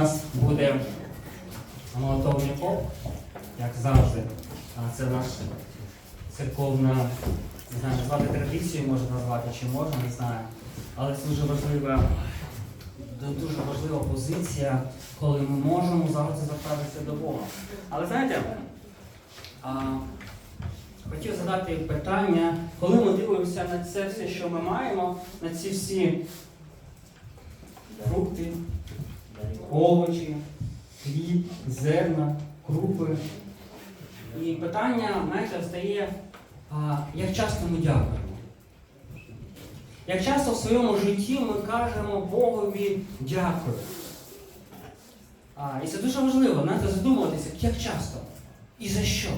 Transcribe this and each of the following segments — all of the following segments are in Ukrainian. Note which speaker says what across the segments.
Speaker 1: нас буде молотовний поп, як завжди. Це наша церковна, не знаю, назвати традицією, можна назвати, чи можна, не знаю. Але це дуже важлива, дуже важлива позиція, коли ми можемо завжди звертатися до Бога. Але знаєте, а, хотів задати питання, коли ми дивимося на це все, що ми маємо, на ці всі фрукти, овочі, хліб, зерна, крупи. І питання, знаєте, стає, як часто ми дякуємо? Як часто в своєму житті ми кажемо Богові дякую. А, і це дуже важливо, знаєте, задумуватися, як часто і за що.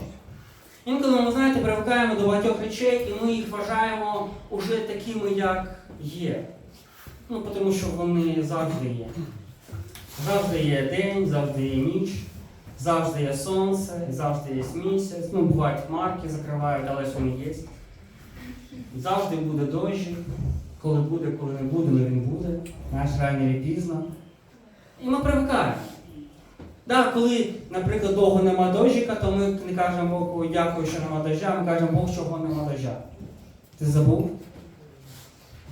Speaker 1: Інколи ми, знаєте, привикаємо до багатьох речей, і ми їх вважаємо уже такими, як є. Ну, тому що вони завжди є. Завжди є день, завжди є ніч, завжди є сонце, завжди є місяць. Ну, бувають хмарки закривають, але вони є. Завжди буде дощ. Коли буде, коли не буде, але він буде. Наш рано і пізно. І ми привикаємо. Да, коли, наприклад, довго нема дощика, то ми не кажемо Богу дякую, що нема дождя, ми кажемо Бог, чого нема дождя. Ти забув?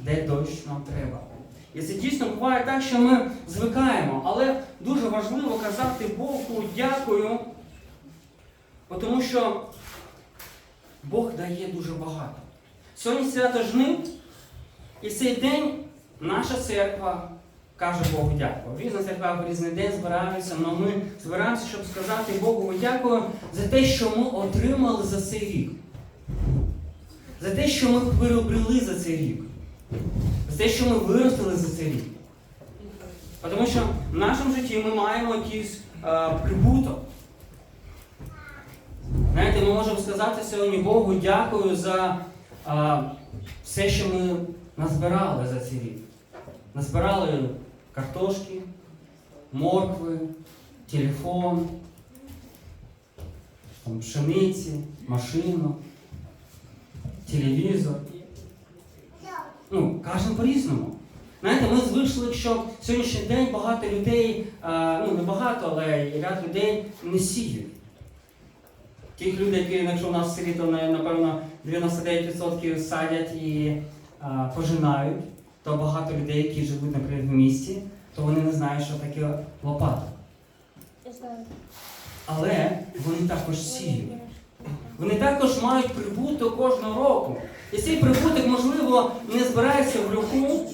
Speaker 1: Де дощ нам треба? І це дійсно буває так, що ми звикаємо, але дуже важливо казати Богу дякую, тому що Бог дає дуже багато. Сьогодні свято жнив, і цей день наша церква каже Богу дякую. В різних церквах в різний день збираються, але ми збираємося, щоб сказати Богу дякую за те, що ми отримали за цей рік. За те, що ми приобрели за цей рік. За те, що ми виростили за цей рік. Тому що в нашому житті ми маємо якийсь е, прибуток. Знаєте, ми можемо сказати сьогодні Богу дякую за е, все, що ми назбирали за цей рік. Назбирали картошки, моркви, телефон, там, пшениці, машину, телевізор. Ну, кожен по-різному. Знаєте, ми звикли, що сьогоднішній день багато людей, а, ну не багато, але ряд людей не сіють. Тих людей, які, якщо у нас в селі, то напевно 99% садять і а, пожинають, то багато людей, які живуть, наприклад, в місті, то вони не знають, що таке лопата. Але вони також сіють. Вони також мають прибуток кожного року. І цей прибуток, можливо, не збирається в люку,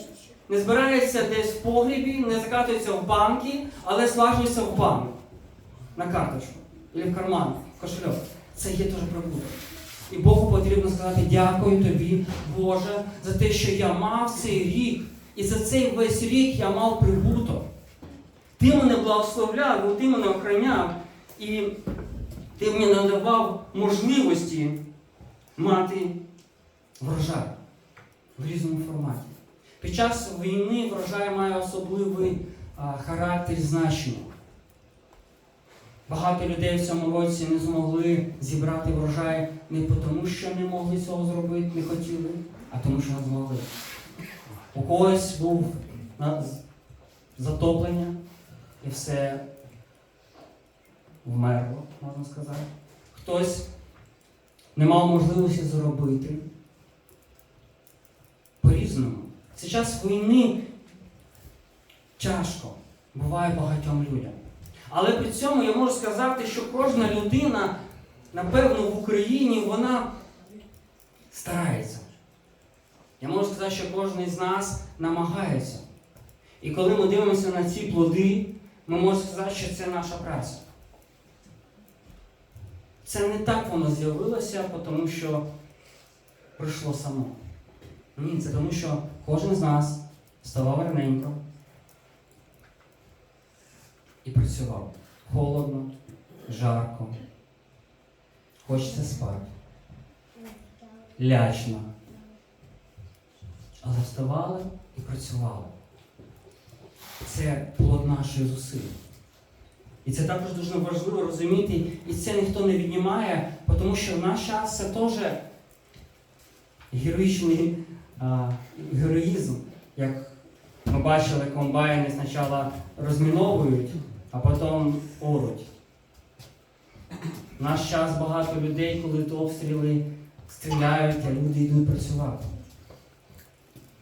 Speaker 1: не збирається десь в погрібі, не закатується в банки, але слажується в банк на карточку або в карман, в кошельок. Це є теж прибуток. І Богу потрібно сказати дякую тобі, Боже, за те, що я мав цей рік. І за цей весь рік я мав прибуток. Ти мене благословляв, ти мене охраняв, і ти мені надавав можливості мати врожай в різному форматі. Під час війни врожай має особливий а, характер значення. Багато людей в цьому році не змогли зібрати врожай не тому, що не могли цього зробити, не хотіли, а тому, що не змогли. У когось був затоплення і все вмерло, можна сказати. Хтось не мав можливості зробити. По-різному. Це час війни тяжко буває багатьом людям. Але при цьому я можу сказати, що кожна людина, напевно, в Україні, вона старається. Я можу сказати, що кожен з нас намагається. І коли ми дивимося на ці плоди, ми можемо сказати, що це наша праця. Це не так воно з'явилося, тому що прийшло само. Ні, це тому, що кожен з нас вставав раненько і працював. Холодно, жарко. Хочеться спати. Лячно. Але вставали і працювали. Це плод нашої зусиль. І це також дуже важливо розуміти, і це ніхто не віднімає, тому що в наш час це теж героїчний а, героїзм, як Ми бачили, комбайни спочатку розміновують, а потім оруть. В наш час багато людей, коли то обстріли стріляють, а люди йдуть працювати.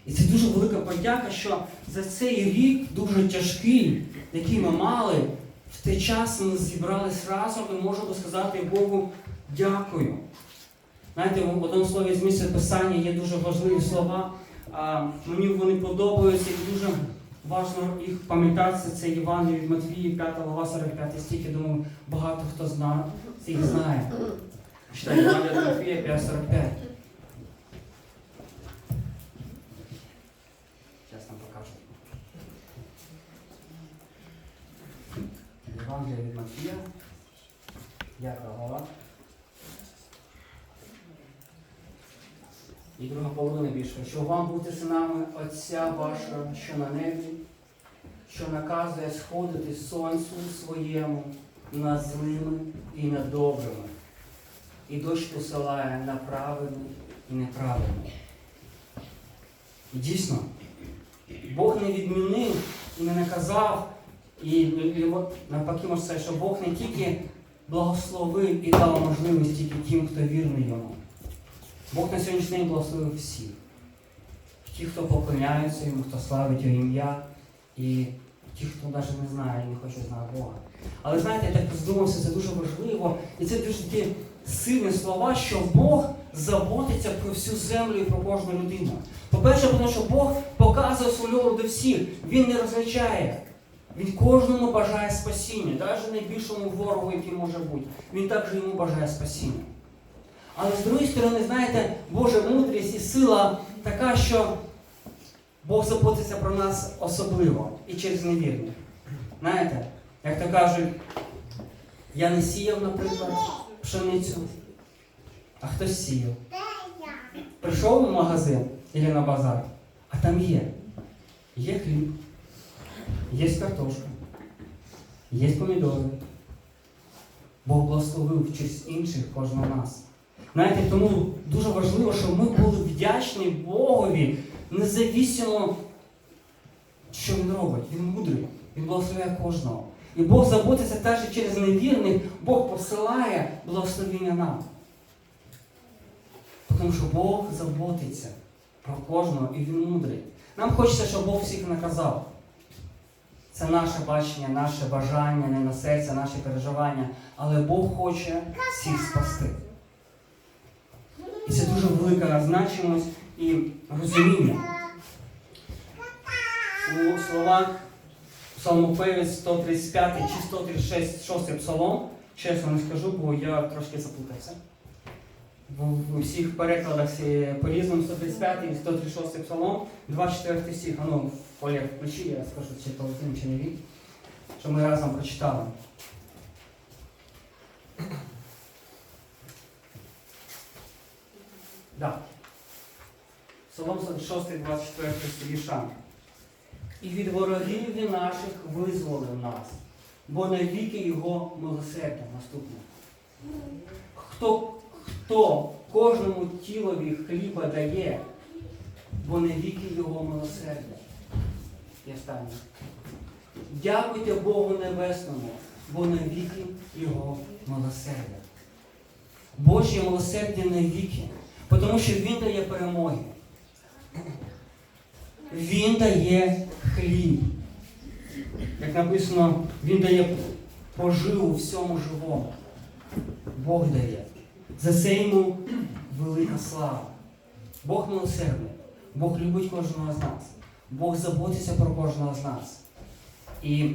Speaker 1: І це дуже велика подяка, що за цей рік дуже тяжкий, який ми мали, в той час ми зібрались разом і можемо сказати Богу дякую. Знаєте, в одному слові з місця писання є дуже важливі слова. А, мені вони подобаються і дуже важливо їх пам'ятати. Це Євангеліє від Матвії, 5 глава, 45 стих. Я думаю, багато хто знає, їх знає. Читай Євангеліє від Матвія 5, 45. Зараз нам покажу. Від Матвія, 5 глава. І друга половина більше, що вам бути синами Отця вашого, що на небі, що наказує сходити сонцю своєму над злими і над добрими, і дощ посилає на правильних і неправильних. І дійсно, Бог не відмінив і не наказав, і, навпаки може сказати, що Бог не тільки благословив і дав можливість тільки тим, хто вірний йому. Бог на сьогоднішній день благословив всіх. Ті, хто поклоняються йому, хто славить його ім'я, і ті, хто навіть не знає і не хоче знати Бога. Але знаєте, я так задумався, це дуже важливо, і це дуже такі сильні слова, що Бог заботиться про всю землю і про кожну людину. По-перше, тому що Бог показує свою до всіх. Він не розличає. Він кожному бажає спасіння, навіть найбільшому ворогу, який може бути. Він також йому бажає спасіння. Але з другої сторони, знаєте, Божа мудрість і сила така, що Бог заботиться про нас особливо і через невірних. Знаєте, як то кажуть, я не сіяв, наприклад, пшеницю, а хтось сіяв. Прийшов в магазин або на базар, а там є. Є хліб, є картошка, є помідори. Бог благословив через інших кожного нас. Знаєте, тому дуже важливо, щоб ми були вдячні Богові, независимо, що Він робить. Він мудрий, Він благословляє кожного. І Бог заботиться теж через невірних, Бог посилає благословення нам. Тому що Бог заботиться про кожного і Він мудрий. Нам хочеться, щоб Бог всіх наказав. Це наше бачення, наше бажання, не на серце, наші переживання. Але Бог хоче всіх спасти. І це дуже велика значимость і розуміння. У словах псалмопевець 135 чи 136 псалом, чесно не скажу, бо я трошки заплутався. В усіх перекладах всі по-різному 135 і 136 псалом, 24 стих, а ну, полі включи, я скажу, чи то чи не він, що ми разом прочитали. Да. Псалом 46, 24 вірша. І від ворогів наших визволив нас, бо навіки його милосердя наступне. Хто, хто кожному тілові хліба дає, бо навіки його милосердя. І останнє. Дякуйте Богу Небесному, бо навіки його милосердя. Божє милосердя навіки. Тому що Він дає перемоги. Він дає хліб. Як написано, Він дає поживу всьому живому. Бог дає. За це йому велика слава. Бог милосердний. Бог любить кожного з нас. Бог заботиться про кожного з нас. І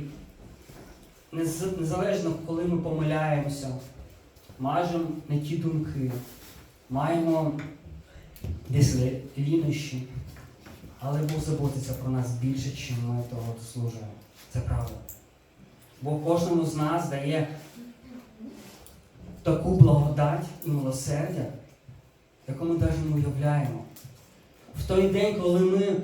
Speaker 1: незалежно, коли ми помиляємося, маємо не ті думки, маємо десь лі- лінощі, але Бог заботиться про нас більше, ніж ми того заслужуємо. Це правда. Бо кожному з нас дає таку благодать і милосердя, яку ми навіть не уявляємо. В той день, коли ми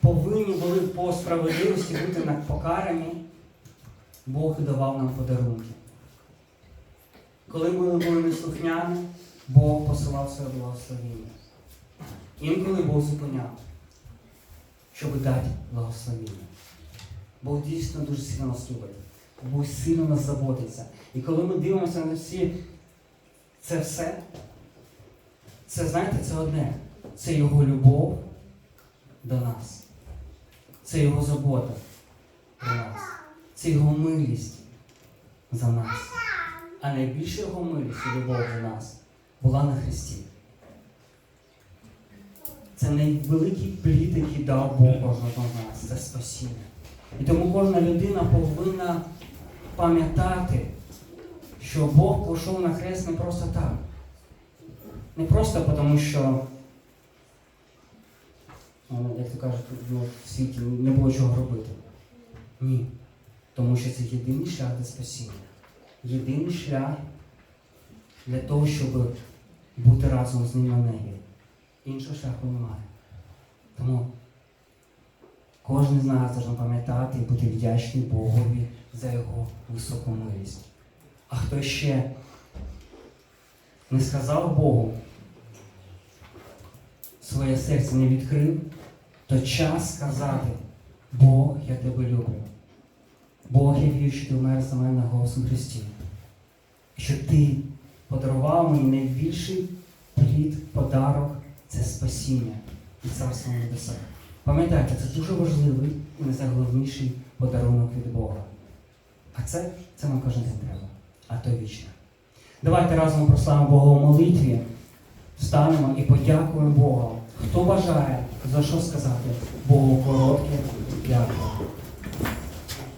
Speaker 1: повинні були по справедливості бути покарані, Бог давав нам подарунки. Коли ми були неслухняні, Бог посилав своє благословіння. Інколи Бог зупиняв. щоб дати благословіння. Бог дійсно дуже сильно нас любить. Бог сильно нас заботиться. І коли ми дивимося на всі це все, це, знаєте, це одне. Це Його любов до нас. Це Його забота про нас. Це Його милість за нас. А найбільша Його милість і любов до нас була на Христі. Це найвеликий плід, який дав Бог кожного нас. Це спасіння. І тому кожна людина повинна пам'ятати, що Бог пішов на хрест не просто так. Не просто тому, що, ну, як то кажуть, в світі не було чого робити. Ні. Тому що це єдиний шлях до спасіння. Єдиний шлях для того, щоб бути разом з ним на небі. Іншого шляху немає. Тому кожен з нас должен пам'ятати і бути вдячний Богові за його високу милість. А хто ще не сказав Богу, своє серце не відкрив, то час сказати, Бог, я тебе люблю. Бог, я вірю, що ти вмер за мене на голосом Христі. Що ти подарував мені найбільший плід, подарок це спасіння і царство небесах. Пам'ятайте, це дуже важливий і найголовніший подарунок від Бога. А це, це нам кожен день треба, а то вічне. Давайте разом прославимо Бога у молитві, встанемо і подякуємо Богу. Хто бажає за що сказати Богу коротке дякую.